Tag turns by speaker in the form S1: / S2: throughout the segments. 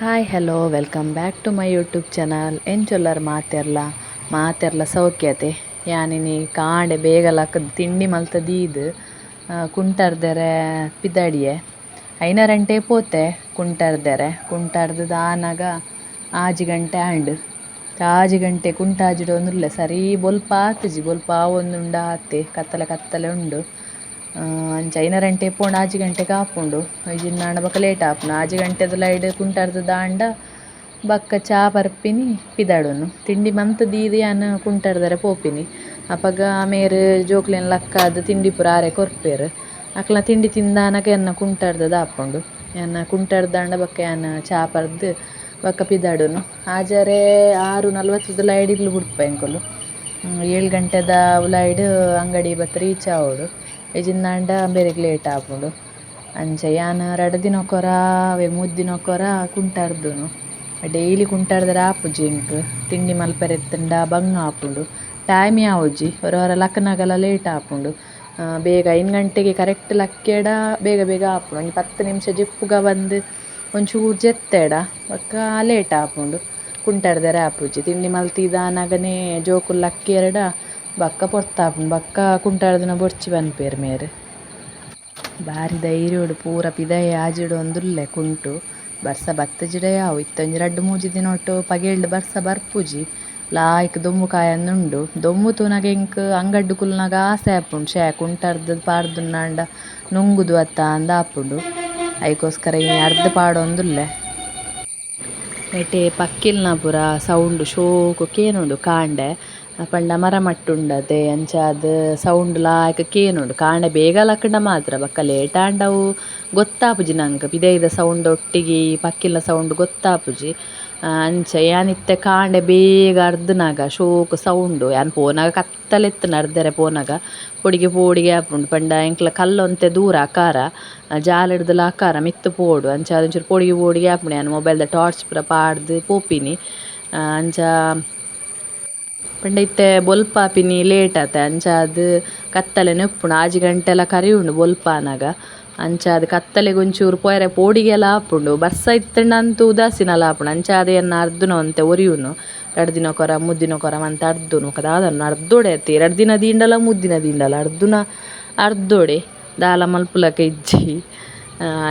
S1: Hi hello welcome back to my YouTube channel ಎಂಚೊಲ್ಲರ್ ಮಾತೆರ್ಲ? ಮಾತೆರ್ಲ ಸೌಖ್ಯತೆ. ಯಾನಿನಿ ಕಾಂಡೆ ಬೇಗಲಕ್ಕದ ತಿಂಡಿ ಮಲ್ತ ದೀದ್ ಕುಂಟರ್ದೆರೆ ಪಿದಡಿಯೆ. ಐನರಂಟೆ ಪೋತೆ ಕುಂಟರ್ದೆರೆ. ಕುಂಟರ್ದು ದಾನಾಗ ಆಜಿ ಗಂಟೆ ಆಂಡ್. ಆಜಿ ಗಂಟೆ ಕುಂಟಾಜಿಡೋನು ಇಲ್ಲ ಸರಿ ಬೊಲ್ಪ ಆತಜಿ ಬೊಲ್ಪ ಆವೊಂದುಂಡ ಆತೆ ಕತ್ತಲೆ ಕತ್ತಲೆ ಉಂಡು. ಅಂಚ ಐನರಂಟೆ ಪೋಂಡು ಆಜಿ ಗಂಟೆಗೆ ಆಪುಂಡು. ಇಜಿಂದಾಂಡ ಬೊಕ ಲೇಟ್ ಆಪುಂಡು. ಆಜಿ ಗಂಟೆದ ಲೈಡ್ ಕುಂಟರ್ದು ದಾಂಡ ಬಕ್ಕ ಚಾ ಬರ್ಪಿನಿ ಪಿದಾಡುನು. ತಿಂಡಿ ಮಂತ್ ದೀದಿ ಯಾನ್ ಕುಂಟರ್ದರೆ ಪೋಪಿನಿ. ಅಪಗ ಮೇರ್ ಜೋಕ್ಲೆನ್ ಲಕ್ಕಾದ್ ತಿಂಡಿ ಪೂರ ಆರೆ ಕೊರ್ಪೆರ್. ಅಕ್ಲ್ನ ತಿಂಡಿ ತಿಂದಾನಕ ಎನ್ನ ಕುಂಟರ್ದ ದಾಪುಂಡು ಕುಂಟರ್ದ ದಾಂಡ ಬಕ್ಕ ಯಾನ್ ಚಾ ಪರ್ದ್ ಬಕ್ಕ ಪಿದಾಡುನು. ಆಜರೆ ಆರು ನಲ್ವತ್ತದ ಲೈಡ್ ಇಲ್ಲು ಬುಡ್ಪ ಎಂಕುಲು ಏಳು ಗಂಟೆದ ಉಲಾಯ್ಡ್ ಅಂಗಡಿ ಬತ್ ರೀಚ್ ಆವೊಡು ಇಜಿಂದಾಂಡ ಬೆರೆಗ್ ಲೇಟ್ ಆಪುಂಡು ಅಂಚ ಯಾನ್ ರಡ್ಡ್ ದಿನಕೊರ ಅವೇ ಮೂಜಿ ದಿನಕೊರ ಕುಂಟರ್ದುನು. ಡೈಲಿ ಕುಂಟಾರ್ದೆರೆ ಆಪುಜಿ ಎಂಕ್ ತಿಂಡಿ ಮಲ್ಪೆರೆತ್ತಂಡ ಬಂಗ ಆಪುಂಡು. ಟೈಮ್ ಯಾವುಜಿ ಒರ ಒರ ಲಕ್ಕನಗಲ ಲೇಟ್ ಆಪುಂಡು. ಬೇಗ ಐನ್ ಗಂಟೆಗೆ ಕರೆಕ್ಟ್ ಲಕ್ಕೆಡ ಬೇಗ ಬೇಗ ಆಪುಂಡು. ಒಂಜಿ ಪತ್ತು ನಿಮಿಷ ಜಿಪ್ಪುಗ ಬಂದ್ ಒಂಚೂರು ಜೆತ್ತೆಡ. ಬೊಕ್ಕ ಲೇಟ್ ಆಪುಂಡು. ಕುಂಟಾರ್ದೆರೆ ಆಪುಜಿ ತಿಂಡಿ ಮಲ್ತಿದಾನಗನೆ ಜೋಕುಲು ಲಕ್ಕೆರ್ಡ ಬಕ್ಕ ಪೊರ್ತಾಪುಂಡು ಬಕ್ಕ ಕುಂಟಾಳದ ಬೊರ್ಚಿ ಪನ್ಪೆರ್ ಮೇರೆ. ಬಾರಿ ಧೈರ್ಯೊಡು ಪೂರ ಪಿದಯೆ ಆಜಿಡು ಒಂದುಲ್ಲೆ ಕುಂಟು. ಬರ್ಸ ಬತ್ತುಜಿಡ ಯಾವು, ಇತ್ತೊಂಜಿ ರಡ್ಡ್ ಮೂಜಿ ದಿನ ಒಟ್ಟು ಪಗೆಳ್ದ್ ಬರ್ಸ ಬರ್ಪುಜಿ. ಲಾಯ್ಕ್ ದೊಮ್ಮು ಕಾಯಂದುಂಡು ದೊಮ್ಮು ತೂನಗ ಎಂಕ್ ಅಂಗಡ್ಡು ಕುಲ್ನಗ ಆಸೆ ಆಪುಂಡು. ಶೇ ಕುಂಟರ್ದ್ ಪಾಡ್ದುನ್ನಾಂಡ ನುಂಗುದು ಅತ್ತ ಅಂದ ಆಪುಂಡು. ಐಕೋಸ್ಕರ ಇನ್ನು ಅರ್ದ್ ಪಾಡೊಂದುಲ್ಲೆ ನೆಟೆ ಪಕ್ಕಿಲ್ನ ಪೂರ ಸೌಂಡು ಶೋಕು ಕೇನುಂಡು ಕಾಂಡೆ. ಪಂಡ ಮರ ಮಟ್ಟುಂಡತೆ, ಅಂಚ ಅಂಚಾದ್ ಸೌಂಡ್ ಲಾಯ್ಕ್ ಕೇನುಂಡು. ಕಾಂಡ ಬೇಗ ಲಕ್ಕಂಡ ಮಾತ್ರ, ಬಕ್ಕ ಲೇಟ್ ಆಂಡವು ಗೊತ್ತಾಪುಜಿ ನಂಕ್ ಪಿದಯ್ದ ಸೌಂಡ್ ಒಟ್ಟಿಗೆ ಪಕ್ಕಿಲ ಸೌಂಡ್ ಗೊತ್ತಾಪುಜಿ. ಅಂಚ ಯಾನ್ ಇತ್ತೆ ಕಾಂಡೆ ಬೇಗ ಅರ್ಧನಾಗ ಶೋಕ್ ಸೌಂಡು ಯಾನ್ ಪೋನಗ ಕತ್ತಲೆ ಇತ್ತ್ಂಡ ಅರ್ದೆರೆ ಪೋನಗ ಪೊಡಿಗೆ ಪೋಡಿಗೆ ಆಪುಂಡು. ಪಂಡ ಎಂಕ್ಲ ಕಲ್ಲೊಂತೆ ದೂರ ಅಕಾರ ಜಾಲ ಅಕಾರ ಮಿತ್ತ್ ಪೋಡು. ಅಂಚ ಒಂಚೂರು ಪೊಡಿಗೆ ಪೋಡಿಗೆ ಆಪುಂಡು. ಯಾನ್ ಮೊಬೈಲ್ದ ಟಾರ್ಚ್ ಪೂರ ಪಾಡ್ದ್ ಪೋಪಿನಿ. ಅಂಚ ಪಂಡ ಇತ್ತೆ ಬೊಲ್ಪ ಆಪಿನಿ ಲೇಟ್ ಆತೆ ಅಂಚಾದ್ ಕತ್ತಲೆ ಉಪ್ಪುಂಡು ಆಜಿ ಗಂಟೆಲ ಕರಿಯುಂಡು ಬೊಲ್ಪಾನಗ. ಅಂಚಾದ್ ಕತ್ತಲೆಗ್ ಒಂಚೂರು ಪೋಯರೆ ಪೋಡಿಗೆಲ ಆಪುಂಡು ಬರ್ಸ ಇತ್ತಂಡಂತೂ ಉದಾಸೀನಲ ಆಪುಂಡು ಅಂಚ ಎನ್ನ ಅರ್ದುನ ಅಂತೆ ಒರಿಯುನು. ದಿನ ಕೊರ ಮುದ್ದಿನ ಕೊರ ಮಂತ ಅರ್ದುನು. ಬೊಕ ದಾದನ ಅರ್ದೊಡೆ ಅತೆ ರಡ್ಡ್ ದಿನ ದಿಂಡಲ ಮುದ್ದಿನ ದಿನ ದಿಂಡಲ. ಅರ್ದುನ, ಅರ್ದೊಡೆ. ದಾಲ ಮಲ್ಪುಲಕ ಇಜ್ಜಿ.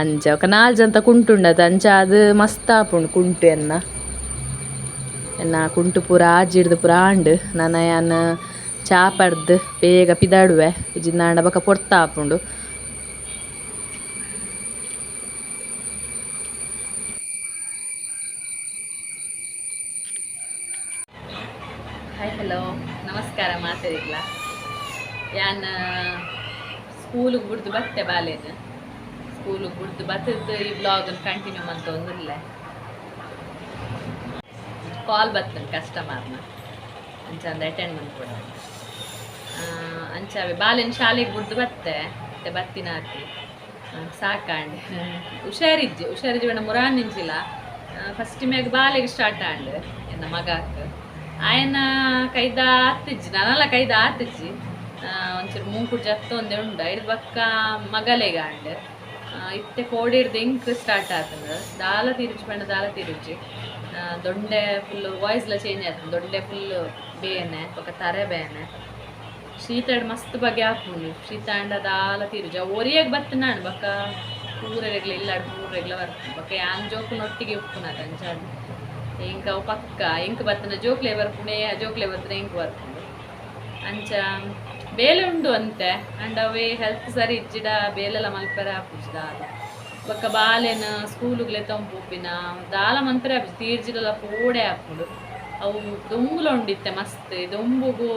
S1: ಅಂಚ ಬೊಕ ನಾಲ್ ಜಂತ ಕುಂಟು ಅಂಚ ಅಂಚಾದ್ ಮಸ್ತ್ ಆಪುಂಡು ಕುಂಟು ಎನ್ನ ಕುಂಟು ಪೂರ ಆಜಿಡ್ದ್ ಪೂರ ಆಂಡ್ ನನ ಯಾನ್ ಚಾ ಪಡ್ದ್ ಬೇಗ ಪಿದಡುವೆ. ಇಜಿಂದಾಂಡ ಬೊಕ ಪೊರ್ತಾಪುಂಡು ಹಾಯ್ ಹಲೋ ನಮಸ್ಕಾರ ಮಾತಾಡಿಲ್ಲ ಯಾನ್ ಸ್ಕೂಲಿಗೆ ಬಿಡ್ದು ಬತ್ತೆ ಬಾಲೇನು ಸ್ಕೂಲಿಗೆ ಬಿಡ್ದು ಬತ್ತದ್ದು ಈ ಬ್ಲಾಗನ್ನು ಕಂಟಿನ್ಯೂ ಮಂತ ಒಂದಿಲ್ಲೆ ಕಾಲ್ ಬರ್ತದೆ ಕಸ್ಟಮರ್ನ ಅಂಚ ಒಂದು ಅಟೆಂಡ್ ಮಾಡ್ಕೊಡ ಅಂಚಾವೆ ಬಾಲಿನ ಶಾಲೆಗೆ ಬಿಡ್ದು ಬತ್ತೆ ಮತ್ತೆ ಬತ್ತಿನ ಹಾಕಿ. ಸಾಕಾಂಡೆ. ಹುಷಾರಿಜ್ಜಿ ಹುಷಾರಿಜ್ಜಿ ಬೇಡ, ಮುರಾನ್ ನಿಂಚಿಲ್ಲ ಫಸ್ಟ್ ಮ್ಯಾಗ ಬಾಲಿಗೆ ಸ್ಟಾರ್ಟ್ ಆಂಡ್, ಎನ್ನ ಮಗಾಕ್ ಆಯನ ಕೈದ ಆತಿಜ್ಜಿ, ನಾನಲ್ಲ ಕೈದ ಆತಿಜ್ಜಿ. ಒಂಚೂರು ಮೂಕುಡು ಜತ್ತ ಒಂದೇ ಉಂಡ ಇದು ಬಕ್ಕ ಮಗಲೆಗ ಆಂಡ್. ಇತ್ತೆ ಕೋಡಿ ಹಿಡ್ದು ಇಂಕ್ ಸ್ಟಾರ್ಟ್ ಆತದ. ದಾಲ ತಿರುಚಿ ಬೇಡ, ದಾಲ ತಿರುಚಿ. ದೊಂಡೆ ಫುಲ್ಲು ವಾಯ್ಸ್ಲ ಚೇಂಜ್ ಆಯ್ತು. ದೊಂಡೆ ಫುಲ್ಲು ಬೇನೆ ಬೊಕ ತರೆ ಬೇನೆ. ಶೀತಡ್ ಮಸ್ತ್ ಬಗೆ ಆಪುಂಡು ಶೀತ ಅಂಡ ದಾಲ ತಿರುಜ. ಬರ್ತೀನಿ ಬತ್ತನಾಡು ಬೊಕ ಪೂರೆಗ್ಲ ಇಲ್ಲಾಡ್ ಪೂರೆಗ್ಲ ಬರ್ತೀನಿ ಬಕ್ಕ ಯಾನ್ ಜೋಕುನ ಒಟ್ಟಿಗೆ ಉಪ್ಪುನ ಅಂಚಾದ್ ಇಂಕ ಪಕ್ಕ, ಇಂಕ್ ಬತ್ತನ ಜೋಕ್ಲೆ ಬರ್ಪುಣೆ ಜೋಕ್ಲೆ ಬರ್ತೀನಿ ಇಂಕ್ ಬರ್ತೀನಿ ಅಂಚ ಬೇಲೆ ಉಂಡು ಅಂತೆ. ಅಂಡ್ ಅವೇ ಹೆಲ್ತ್ ಸರಿ ಇಜ್ಜಿಡ ಬೇಲೆಲ್ಲ ಮಲ್ಪರ ಆಪುಜಿ ದಾಲ ಬೊಕ್ಕ ಬಾಲೆನ ಸ್ಕೂಲುಗ್ಲೆ ತಂಪುಪಿನ ದಾಲ ಮಂತ್ರ ತೀರ್ಜಿಲ ಪೋಡೆ ಆಪುಂಡು ಅವು ದೊಂಬುಲ ಉಂಡಿತ್ತೆ ಮಸ್ತ್ ದೊಂಬುಗು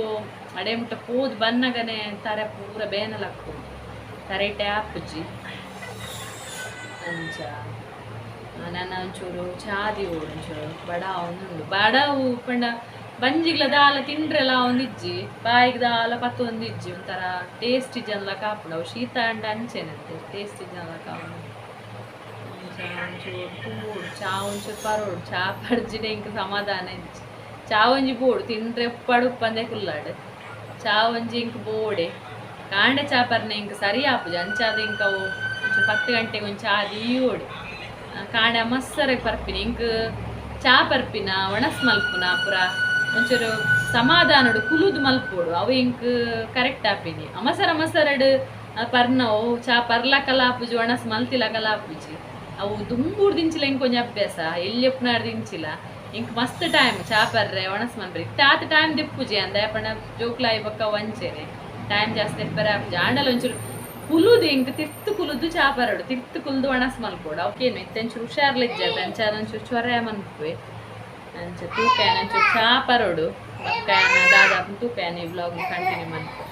S1: ಅಡೆ ಮುಟ್ಟ ಪೋದು ಬನ್ನಗನೆ ತರೆ ಪೂರ ಬೇನಲ ಹಾಕ್ಕೊಂಡು, ತರೆಟೆ ಆಪುಜಿ ಅಂಚ ನನ್ನ ಒಂಚೂರು ಚಾದಿ ಒಂಚೂರು ಬಡ ಒಂದುಂಡು ಬಡ ಉಪ್ಪಂಡ, ಬಂಜಿಗ್ಲ ದಾಲ ತಿಂಡ್ರೆಲ ಒಂದಿಜ್ಜಿ ಬಾಯಿಗೆ ದಾಲ ಪತ್ತು ಒಂದಿಜ್ಜಿ ಒಂಥರ ಟೇಸ್ಟಿ ಜನಲ ಕಾಪುಂಡು ಅವು ಶೀತ ಅಂಡ ಅಂಚೆನಂತೆ ಟೇಸ್ಟಿ ಜನಲ ಕಾಪುಂಡು ಒಂಚೂರು ಪೂಡು ಚಾ ಪರೋಡು ಚಾ ಪಡ್ಜಿಡೆ ಇಂಕ ಸಮಾಧಾನ ಇಜ್ಜಿ ಚಾ ಒಂಜಿ ಬೋಡು ತಿಂದ್ರೆ ಉಪ್ಪಡು ಉಪ್ಪಂದೆ ಕುಲ್ಲಾಡು. ಚಾ ಒಂಜಿ ಇಂಕ ಬೋಡೆ. ಕಾಂಡೆ ಚಾ ಪರ್ನೆ ಇಂಕ ಸರಿ ಆಪುಜಿ ಅಂಚಾದ ಇಂಕ ಒಂಚೂರು ಪತ್ತು ಗಂಟೆಗೆ ಒಂದು ಚಾ ದೀಯೋಡು ಕಾಂಡೆ ಮಸ್ಸರೆ ಪರ್ಪಿನಿ ಇಂಕ್ ಚಾ ಪರ್ಪಿನ ಒಣಸ್ ಮಲ್ಪುನ ಪುರ. ಒಂಚೂರು ಸಮಾಧಾನಡು ಕುಲುದು ಮಲ್ಪೋಡು. ಅವು ಇಂಕ್ ಕರೆಕ್ಟ್ ಆಪಿನಿ ಅಮಸರ ಪರ್ನ ಪರ್ನವು ಚಾ ಪರ್ಲಕಲ ಆಪುಜಿ ಒಣಸ್ ಮಲ್ತಿಲಕಲ ಆಪುಜಿ ಅವು ದುಂಬೂರು ದಿಂಚಿಲ ಇಂಕ್ ಕೊಂಚ ಅಭ್ಯಾಸ ಎಲ್ಲಿ ಒಪ್ಪನಾಡು ದಿಂಚಿಲ ಇಂಕ್ ಮಸ್ತ್ ಟೈಮ್ ಚಾ ಪರ್ರೆ ಒಣಸ್ ಮಲ್ಪರೆ ಇತ್ತಾತ ಟೈಮ್ ದಿಪ್ಪುಜಿ ಅಂದ ಪಣ ಜೋಕ್ಲಾಯಿ ಬಕ್ಕ ವಂಚೆನೆ ಟೈಮ್ ಜಾಸ್ತಿ ಎಪ್ಪರೆ ಆಪುಜಿ ಆಂಡಲ ಒಂಚೂರು ಕುಲುದು ಇಂಕ್ ತಿರ್ತು ಕುಲುದು ಚಾ ಪರಡು ತಿರ್ತು ಕುಲ್ದು ಒಣಸ್ ಮಲ್ಪೋಡು ಅವಕ್ಕೇನು ಇತ್ತೆಂಚೂರು ಹುಷಾರ್ಲಿಜ್ಜ ಅಂಚಾರ ಒಂಚೂರು ಚೊರೆ ಮನ್ಪುವೆ ಅಂಚ ತೂಕಾಯನ ಒಂಚೂರು ಚಾ ಪರೋಡು ಬಕ್ಕಾಯನ ದಾದಾಪು ತೂಕಾಯನ ಈ ವ್ಲಾಗ್ ಕಂಟಿನ್ಯೂ ಮನ್ಪು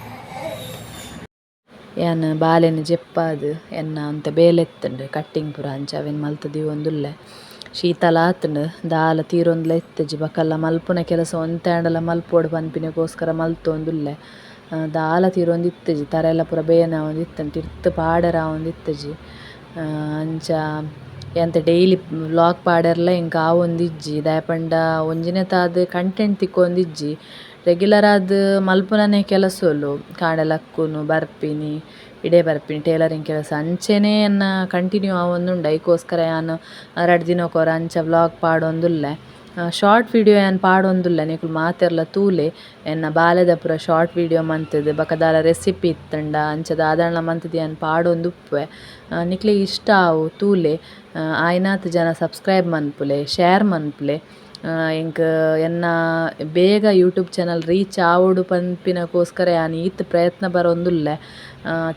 S1: ಯಾನ್ ಬಾಲೆನ್ ಜೆಪ್ಪಾದ್ ಎನ್ನ ಅಂತ ಬೇಲೆತ್ತುಂಡು ಕಟ್ಟಿಂಗ್ ಪೂರ ಅಂಚ ಅವೆನ್ ಮಲ್ತದಿ ದೀವೊಂದುಲ್ಲೆ ಶೀತಲ ಆತುಂಡು ದಾಲ ತೀರೊಂದುಲ ಎತ್ತಜಿ ಬಕಲ್ಲ ಮಲ್ಪುನ ಕೆಲಸ ಒಂತೆಂಡಲ ಮಲ್ಪೋಡು ಪನ್ಪಿನಗೋಸ್ಕರ ಮಲ್ತೊಂದುಲ್ಲೆ ಆ, ದಾಲ ತೀರೊಂದು ಇತ್ತಜಿ ತರೆಲ ಪೂರ ಬೇನ ಆವೊಂದು ಇತ್ತಂಡು ತಿರ್ತ್ ಪಾಡರ ಆವೊಂದು ಇತ್ತಜಿ. ಆ, ಅಂಚ ಎಂತ ಡೈಲಿ ವ್ಲಾಗ್ ಪಾಡೆರ್ಲ ಇಂಕ ಆವೊಂದಿಜ್ಜಿ ದಾಯಪಂಡ ಒಂಜಿನೆ ತಾದ್ ಕಂಟೆಂಟ್ ತಿಕ್ಕೊಂದಿಜ್ಜಿ. ರೆಗ್ಯುಲರ್ ಆದ್ ಮಲ್ಪುನನೆ ಕೆಲಸೊಲು ಕಾಂಡೆಲಕ್ಕುನು, ಬರ್ಪಿನಿ ಇಡೆ ಬರ್ಪಿನಿ ಟೇಲರಿಂಗ್ ಕೆಲಸ. ಅಂಚೆನೆ ಎನ್ನ ಕಂಟಿನ್ಯೂ ಆವೊಂದುಂಡು ಐಕೋಸ್ಕರ ಯಾನ್ ರಡ್ಡ್ ದಿನಕ್ಕೊರ ಅಂಚ ವ್ಲಾಗ್ ಪಾಡೊಂದುಲ್ಲೆ. ಶಾರ್ಟ್ ವಿಡಿಯೋ ಯಾನ್ ಪಾಡೊಂದುಲ್ಲೆ. ನಿಕುಲು ಮಾತೆರ್ಲ ತೂಲೆ. ಎನ್ನ ಬಾಲ್ಯದ ಪೂರ ಶಾರ್ಟ್ ವಿಡಿಯೋ ಮಂತುದು ಬಕದಾಲ ರೆಸಿಪಿ ಇತ್ತಂಡ. ಅಂಚ ದಾದಾಂಡ್ಲ ಮಂತುದು ಯಾನ್ ಪಾಡೊಂದುಪ್ಪುವೆ. ನಿಕ್ಲೆಗ್ ಇಷ್ಟ ಆವು ತೂಲೆ. ಆಯ್ನಾತ್ ಜನ ಸಬ್ಸ್ಕ್ರೈಬ್ ಮನ್ಪುಲೆ ಶೇರ್ ಮನ್ಪುಲೆ ಎಂಕ್ ಎನ್ನ ಬೇಗ ಯೂಟ್ಯೂಬ್ ಚಾನಲ್ ರೀಚ್ ಆವೊಡು ಪನ್ಪಿನಕೋಸ್ಕರ ಯಾನ್ ಈತ್ ಪ್ರಯತ್ನ ಬರೊಂದುಲ್ಲೆ.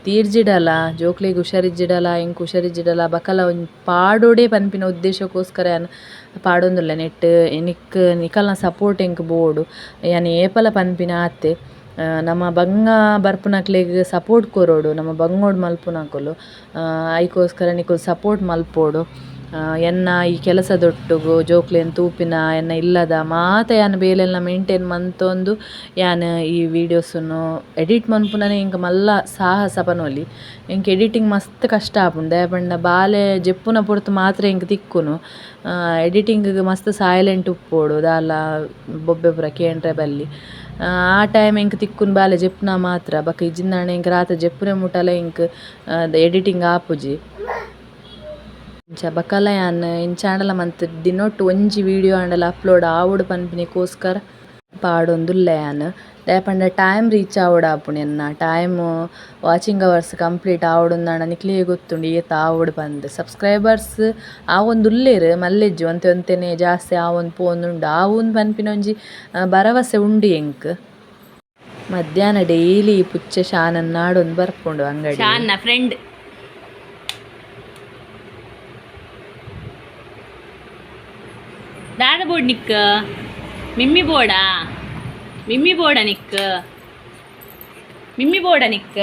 S1: ತೀರ್ಜಿಡಲ, ಜೋಕ್ಲೆಗ್ ಹುಷಾರಿಜ್ಜಿಡಲ ಎಂಕ್ ಹುಷಾರಿಜ್ಜಿಡಲ, ಬಕಲ ಒಂಜಿ ಪಾಡೊಡೆ ಪನ್ಪಿನ ಉದ್ದೇಶಕ್ಕೋಸ್ಕರ ಯಾನ್ ಪಾಡೊಂದುಲ್ಲೆ. ನೆಟ್ಟ್ ನಿಕ್, ನಿಕಲ್ನ ಸಪೋರ್ಟ್ ಎಂಕ್ ಬೋಡು. ಯಾನ್ ಏಪಲ ಪನ್ಪಿನ ಆತೆ ನಮ್ಮ ನಮ ಬಂಗ ಬರ್ಪುನಕ್ಲೆಗ್ ಸಪೋರ್ಟ್ ಕೊರೋಡು. ನಮ್ಮ ಬಂಗೋಡ್ ಮಲ್ಪುನಕುಲು. ಐಕೋಸ್ಕರ ನಿಕುಲು ಸಪೋರ್ಟ್ ಮಲ್ಪೋಡು. ಎನ್ನ ಈ ಕೆಲಸದೊಟ್ಟುಗು ಜೋಕ್ಲೆನ್ ತೂಪಿನ ಎನ್ನ ಇಲ್ಲದ ಮಾತ ಯಾನ್ ಬೇಲೆಲ್ಲ ಮೇಂಟೈನ್ ಮಂತೊಂದು ಯಾನ್ ಈ ವಿಡಿಯೋಸ್ನು ಎಡಿಟ್ ಮನ್ಪುನನೆ ಇಂಕ ಮಲ್ಲ ಸಾಹಸ ಪನೊಲಿ. ಎಂಕ್ ಎಡಿಟಿಂಗ್ ಮಸ್ತ್ ಕಷ್ಟ ಆಪುಂಡು. ಬಣ್ಣ ಬಾಲೆ ಜೆಪ್ಪುನ ಪೊರ್ತು ಮಾತ್ರ ಎಂಕ್ ತಿಕ್ಕುನು ಎಡಿಟಿಂಗ್ ಮಸ್ತ್ ಸೈಲೆಂಟ್ ಉಪ್ಪೋಡು ದಾಲ ಬೊಬ್ಬೆ ಪೂರ ಕೇಂಡ್ರೆ ಬಲ್ಲಿ. ಆ, ಟೈಮ್ ಎಂಕ್ ತಿಕ್ಕುನ್ ಬಾಲೆ ಜೆಪ್ಪುನ ಮಾತ್ರ. ಬಕ್ಕ ಇಜ್ಜಿಂದಾಂಡ ಎಂಕ್ ರಾತ್ರಿ ಜೆಪ್ಪುನೆ ಮುಟಲ ಇಂಕ್ ಎಡಿಟಿಂಗ್ ಆಪುಜಿ. ಇಂಚ ಬಕಲ ಯಾನ್ ಇಂಚಾಂಡಲ ಮಂತ್ ದಿನೊಟ್ಟು ಒಂಜಿ ವಿಡಿಯೋ ಆಂಡಲ ಅಪ್ಲೋಡ್ ಆವೊಡು ಪನ್ಪಿನಿಕೋಸ್ಕರ ಪಾಡೊಂದುಲ್ಲೆ ಯಾನ್ ದಾಯಪಂಡ ಟೈಮ್ ರೀಚ್ ಆವೊಡು ಆಪುಂಡು ಎನ್ನ ಟೈಮ್ ವಾಚಿಂಗ್ ಅವರ್ಸ್ ಕಂಪ್ಲೀಟ್ ಆವೊಡುಂದಾಂಡ ನಿಕ್ಲೆಗ್ ಗೊತ್ತುಂಡು ಏತ್ ಆವೊಡು ಪಂದ್ ಸಬ್ಸ್ಕ್ರೈಬರ್ಸ್ ಆವೊಂದುಲ್ಲೆರ್ ಮಲ್ಲೆಜ್ಜಿ, ಒಂತೆ ಒಂತೆನೆ ಜಾಸ್ತಿ ಆವೊಂದು ಪೋವೊಂದುಂಡು ಆವೊಂದು ಪನ್ಪಿನ ಒಂಜಿ ಭರವಸೆ ಉಂಡು ಎಂಕ್. ಮಧ್ಯಾಹ್ನ ಡೈಲಿ ಪುಚ್ಚ ಶಾನನ್ ಆಡೊಂದು ಬರ್ಪುಂಡು ಅಂಗಡಿ.
S2: ಫ್ರೆಂಡ್ ದಾದ ಬೋರ್ಡ್ ನಿಕ್ ಮಿಮ್ಮಿ ಬೋರ್ಡಾ ಮಿಮ್ಮಿ ಬೋರ್ಡ ನಿಕ್ ಮಿಮ್ಮಿ ಬೋರ್ಡ Nick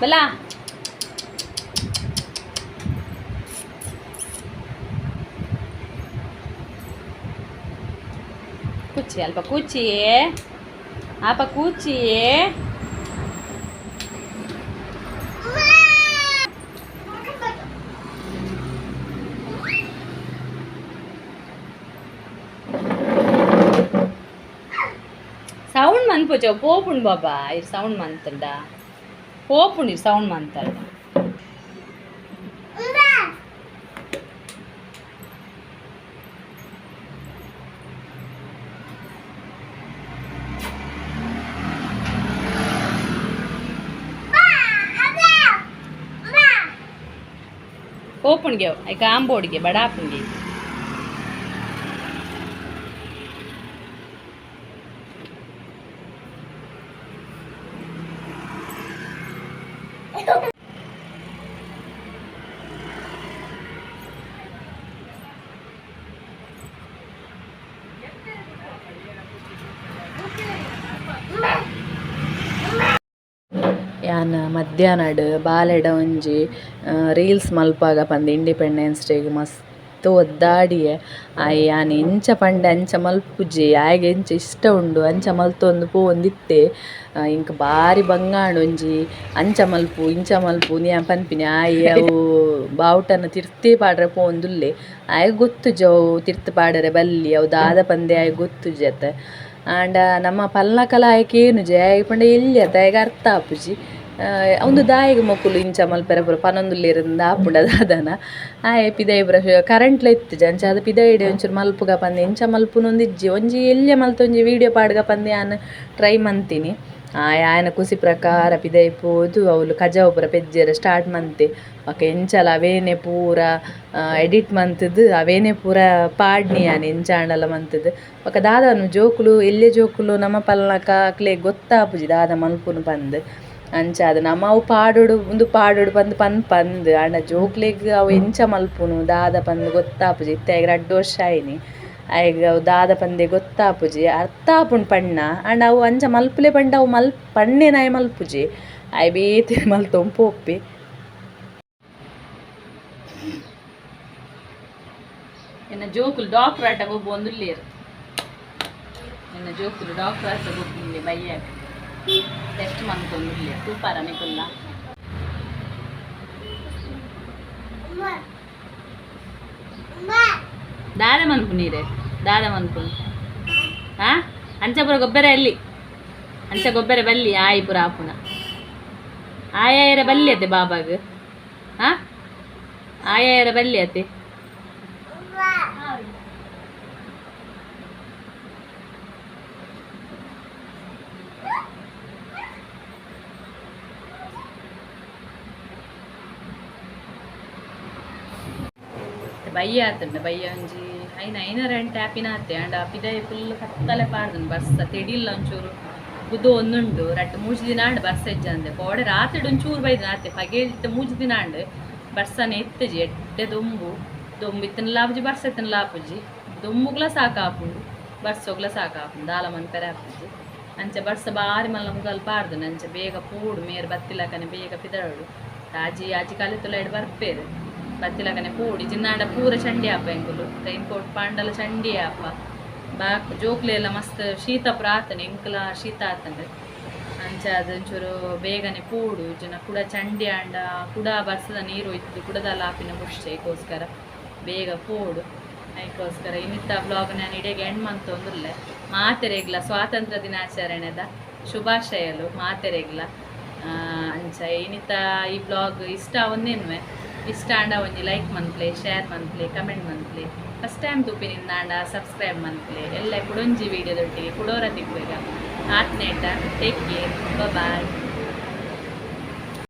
S2: Belah. Kuci, apa kuci? Apa kuci? Sound month po pun baba, sound month tanda. ಹೋಪು ನೀವು ಸೌಂಡ್ ಮಾಡ್ತಾರೆ ಓಪನ್ಗೆ ಆಯ್ಕೆ ಆಂಬೋಡ್ಗೆ ಬಡಾಪನ್ಗೆ
S1: ಯಾನ್ ಮಧ್ಯಾಹ್ನಡ್ ಬಾಲೆಡ ಒಂಜಿ ರೀಲ್ಸ್ ಮಲ್ಪಾಗ ಪಂದ್ ಇಂಡಿಪೆಂಡೆನ್ಸ್ ಡೇಗ್ ಮಸ್ತ್ ಒದ್ದಾಡಿಯೆ. ಆಯ್ ಯಾನ್ ಎಂಚ ಪಂಡ ಅಂಚ ಮಲ್ಪುಜಿ ಆಯ್ಗೆ ಎಂಚ ಇಷ್ಟ ಉಂಡು, ಅಂಚ ಮಲ್ತೊಂದು ಪೋವೊಂದಿತ್ತೆ ಇಂಕ್ ಬಾರಿ ಬಂಗಾಂಡ್ ಒಂಜಿ, ಅಂಚ ಮಲ್ಪು, ಇಂಚ ಮಲ್ಪು ನೀ ಪನ್ಪಿನಿ, ಆಯ್, ಅವು ಬಾವುಟನ ತಿರ್ತಿ ಪಾಡ್ರೆ ಪೋವೊಂದುಲ್ಲೆ ಆಯ್ ಗೊತ್ತು ಅವು ತಿರ್ತ್ ಪಾಡರೆ ಬಲ್ಲಿ, ಅವು ದಾದ ಪಂದೆ ಆಯ್ ಗೊತ್ತು ಜತೆ ಆಂಡ ನಮ್ಮ ಪಲ್ಲಕಲ ಆಯ್ಕೇನು ಜೆ ಆಯೆ ಪಂಡ ಎಲ್ಲಿ ಅತ್ತ ಆಯ್ಗೆ ಅರ್ಥ ಆಪುಜಿ ಒಂದು ದಾಯೆಗ್ ಮೊಕ್ಕುಲು ಇಂಚ ಮಲ್ಪೆರೆ ಪೂರ ಪನೊಂದುಲ್ಲೆರಿಂದ ಆಪುಂಡ ದಾದನ ಆಯೆ ಪಿದೈ ಬ್ರಷ್ ಕರೆಂಟ್ಲ ಇತ್ತು ಅಂಚ ಅದು ಪಿದೈಡೆ ಒಂಚೂರು ಮಲ್ಪುಗ ಪಂದೆ ಇಂಚ ಮಲ್ಪುನೊಂದಿಜ್ಜಿ ಒಂಜಿ ಎಲ್ಯ ಮಲ್ತೊಂಜಿ ವೀಡಿಯೋ ಪಾಡ್ಗ ಪಂದೆ ಆನ್ ಟ್ರೈ ಮಂತೀನಿ. ಆಯ್ ಆಯನ ಕುಸಿ ಪ್ರಕಾರ ಪಿದೈ ಪೋದು ಅವಳು ಕಜಾವು ಪೂರ ಪೆಜ್ಜೆರೆ ಸ್ಟಾರ್ಟ್ ಮಂತೆ. ಅಕ್ಕ ಎಂಚಲ ಅವೇನೆ ಪೂರ ಎಡಿಟ್ ಮಂತದ್ದು ಅವೇನೆ ಪೂರ ಪಾಡ್ನಿ ಆನೆ ಎಂಚಾಂಡಲ ಮಂತದ್ದು ಒಕ ದಾದನು ಜೋಕುಲು ಎಲ್ಲೆ ಜೋಕುಲು, ನಮ್ಮ ಪಲ್ನಕ ಅಕ್ಲೆ ಗೊತ್ತಾಪುಜಿ ದಾದ ಮಲ್ಪುನು ಪಂದ್. ಅಂಚಾದ ನಮ್ಮ ಅವು ಪಾಡೋಡು, ಒಂದು ಪಾಡೋಡು ಪಂದ್ ಪಂದ್ ಪಂದ್ ಆಂಡ ಜೋಕ್ಲೆಗ್ ಅವು ಎಂಚ ಮಲ್ಪುನು, ದಾದ ಪಂದ್ ಗೊತ್ತಾಪುಜಿ. ಇತ್ತೆ ರಡ್ಡು ವರ್ಷ ಆಯ್ನಿ. ಆಯ್ಗ ಅವು ದಾದ ಪಂದೆ ಗೊತ್ತಾಪುಜಿ. ಅರ್ಥ ಆಪುಂಡು ಪಣ್ಣ. ಆಂಡ ಅವು ಅಂಚ ಮಲ್ಪುಲೆ ಪಂಡ, ಅವು ಮಲ್, ಪಣ್ಣೆ ನಾಯಿ ಮಲ್ಪುಜಿ. ಆಯ್ ಬೇತೆ ಮಲ್ತೊಂದು ಒಪ್ಪಿ. ಎನ್ನ ಜೋಕುಲು ಡಾಕ್ಟರ್ ಆಟ ಗೊಬ್ಬು ಒಂದು ಲೇರು ಎನ್ನ ಜೋಕುಲು ಡಾಕ್ಟರ್ ಆಟ ಗೊಬ್ಬು ಇಲ್ಲಿ ಲೇರು ತೂಪಾರ ಮಿಕುಲ್ಲ ದಾದ ಮನ್ಪು ನೀರೆ. ದಾದ ಮನ್ಪು. ಹಾ ಅಂಚಪುರ ಗೊಬ್ಬರ ಎಲ್ಲಿ? ಅಂಚ ಗೊಬ್ಬರ ಬಲ್ಲಿ, ಆಯಿಪುರ ಆಪುನ. ಆಯಾಯರ ಬಲ್ಲಿ ಅತ್ತೆ ಬಾಬಾಗ. ಹಾ ಆಯಾಯರ ಬಲ್ಲಿ ಅತ್ತೆ. ಬಯ್ಯ ಆತಂಡ ಬಯ್ಯ ಒಂಜಿ, ಐನ ಐನರ ಎಂಟು ಆಪಿನ ಆತೆ, ಆಂಡ ಪಿದೈ ಫುಲ್ ಕತ್ತಲೆ ಪಾಡ್ದನ್ ಬಸ್ಸ ತೆಡಿಲ್ಲ ಒಂಚೂರು ಗುದ್ದು ಒಂದುಂಡು ರಟ್ಟು ಮೂಜಿ ದಿನ ಆಂಡ್ ಬಸ್ ಎಜ್ಜಂದೆ. ಪೋಡೆ ರಾತ್ರಿ ಒಂಚೂರು ಬೈದ ಆತೆ, ಪಗೇಲ್ತ ಮೂಜಿ ದಿನ ಆಂಡ್ ಬರ್ಸನೆ ಎತ್ತಜಿ ಎಡ್ಡೆ ದೊಂಬು ದೊಂಬು ಇತ್ತನ ಲಾಪುಜಿ ಬಸ್ ಎತ್ತನ ಲಾಪುಜಿ ದೊಂಬುಗ್ಲ ಸಾಕಾಪುಂಡು ಬಸ್ ಹೋಗ್ಲ ಸಾಕಾಪುಂಡು ದಾಲ ಮನ್ಪೆರೆ ಆಪುಜಿ ಅಂಚ ಬಡ್ಸ ಬಾರಿ ಮಲ್ಲ ಮುಗಲ್ ಪಾಡ್ದು ಅಂಚ ಬೇಗ ಪೂಡು, ಮೇರ್ ಬತ್ತಿಲಕನೆ ಬೇಗ ಪಿದಳು ಆಜಿ ಆಜಿ ಕಲಿತುಲ ಎಡ್ ಬರ್ಪೇರು. ಬತ್ತಿಲಕನೆ ಪೂಡಿ ಜಿನ್ನಾಂಡ ಪೂರ ಚಂಡಿ ಆಪ ಎಂಕುಲು ರೈನ್ ಕೋಟ್ ಪಾಂಡಲ ಚಂಡಿ ಆಪ ಬಾಕ್ ಜೋಕ್ಲೆ ಎಲ್ಲ ಮಸ್ತ್ ಶೀತ ಪ್ರಾರ್ಥನೆ ಎಂಕುಲ ಶೀತ ಆತಂದ್ರೆ ಅಂಚ ಅದೊಂಚೂರು ಬೇಗನೆ ಪೂಡು ಜನ ಕುಡ ಚಂಡಿ ಆಂಡ ಕುಡ ಬರ್ಸದ ನೀರು ಇತ್ತು ಕುಡದ ಲಾಪಿನ ಬುಷ್ಚೆ ಏಕೋಸ್ಕರ ಬೇಗ ಪೂಡು ಅದಕ್ಕೋಸ್ಕರ ಇನ್ನಿತ್ತ ಬ್ಲಾಗ್ ನಾನು ಇಡೆಗೆ ಎಂಡ್ ಮಂತೊಂದುಲ್ಲ ಮಾತೆರೆಗ್ಲ ಸ್ವಾತಂತ್ರ್ಯ ದಿನಾಚರಣೆದ ಶುಭಾಶಯಲು ಮಾತೆರೆಗ್ಲ ಅಂಚ ಇನ್ನಿತ್ತ ಈ ಬ್ಲಾಗ್ ಇಷ್ಟ ಒಂದೇನುವೆ ಇಷ್ಟ ಆಂಡ ಒಂಜಿ ಲೈಕ್ ಮಂತ್ಲೆ ಶೇರ್ ಮಂತ್ಲೆ ಕಮೆಂಟ್ ಮಂತ್ಲೆ ಫಸ್ಟ್ ಟೈಮ್ ತುಪ್ಪಿನಿಂದ ಆಂಡ ಸಬ್ಸ್ಕ್ರೈಬ್ ಮಂತ್ಲೆ ಎಲ್ಲ ಕುಡೊಂಜಿ ವೀಡಿಯೋದೊಟ್ಟಿಗೆ ಕುಡೋರ ತಿಕ್ಬೇಗ ಆತ್ನೇಟ ಟೇಕ್ ಕೇರ್ ಬಾಯ್